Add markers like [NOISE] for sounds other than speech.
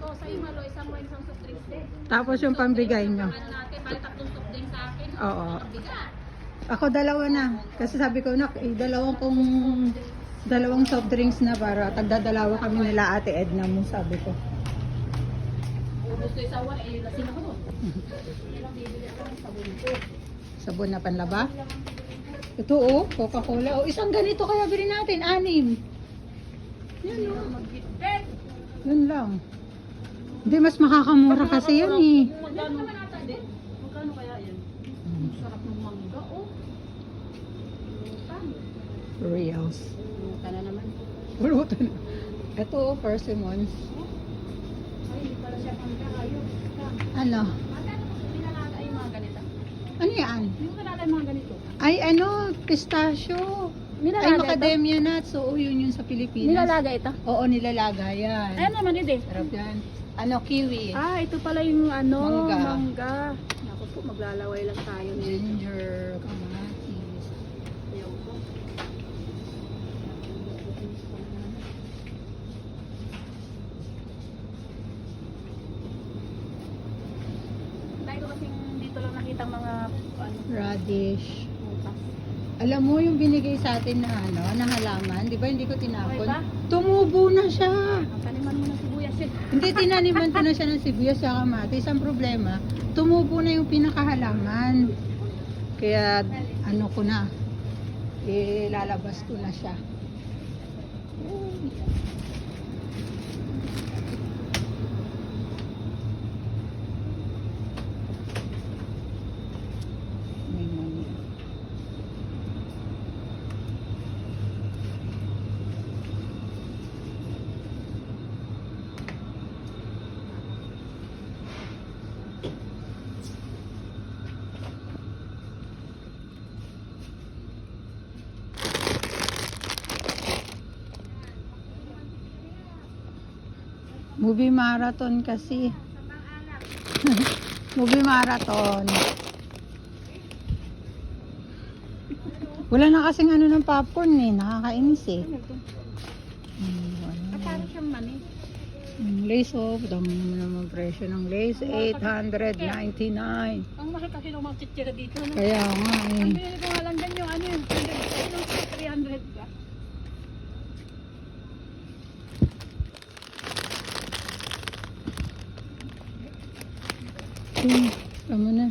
ko. Sa iyo, malo, isang wine, isang soft drinks din. Tapos yung pambigay nyo. Natin, bali tatlong soft drinks sa akin. Oo. Ako dalawa na. Kasi sabi ko, nak, eh, dalawang kong dalawang soft drinks na para tagdadalawa kami nila ate Edna mo, sabi ko. Ubus ko isa wine, eh, lasing ako ng sabon na panlaba. Ito oh, Coca-Cola. Oh, isang ganito kaya bilhin natin, anim. Yan oh. Yun lang. Hindi, mas makakamura kasi yan eh. Magkano? Magkano kaya yan? Sarap ng mangga, oh. Reals. Puta na naman. Pulutan. Ito oh, persimmons. Ay, hindi pala siya mangga. Ayun. Ano? Ganito? Ano yan? Yung mga ganito? Ay, ano, pistachio. Ay, macadamia nuts. Oo, yun yun sa Pilipinas. Nilalaga ito? Oo, nilalaga yan. Ayun naman ito eh. Sarap yan. Ano, kiwi. Ah, ito pala yung ano, Mangga. mangga. Naku po, maglalaway lang tayo nito. Ginger, kamatis. Ayaw ko. Dahil ko kasing dito lang nakita mga ano, Radish. butas. Alam mo yung binigay sa atin na ano, na halaman, di ba hindi ko tinapon? Okay ba? Tumubo na siya. Taniman mo ng sibuyas yun. Hindi tinaniman ko na siya ng sibuyas sa kamatis. Ang problema, tumubo na yung pinakahalaman. Kaya ano ko na, ilalabas ko na siya. May mani. Movie marathon kasi. [LAUGHS] Movie marathon. Wala na kasing ano ng popcorn eh. Nakakainis eh. Ah, parang siyang mani. Lace oh, dami mo naman presyo ng lace, 899. Ang mahal kasi ng mga chichira dito. No? Kaya nga Ang eh. binili ko nga lang dyan yung ano yung 300 ka. Amına.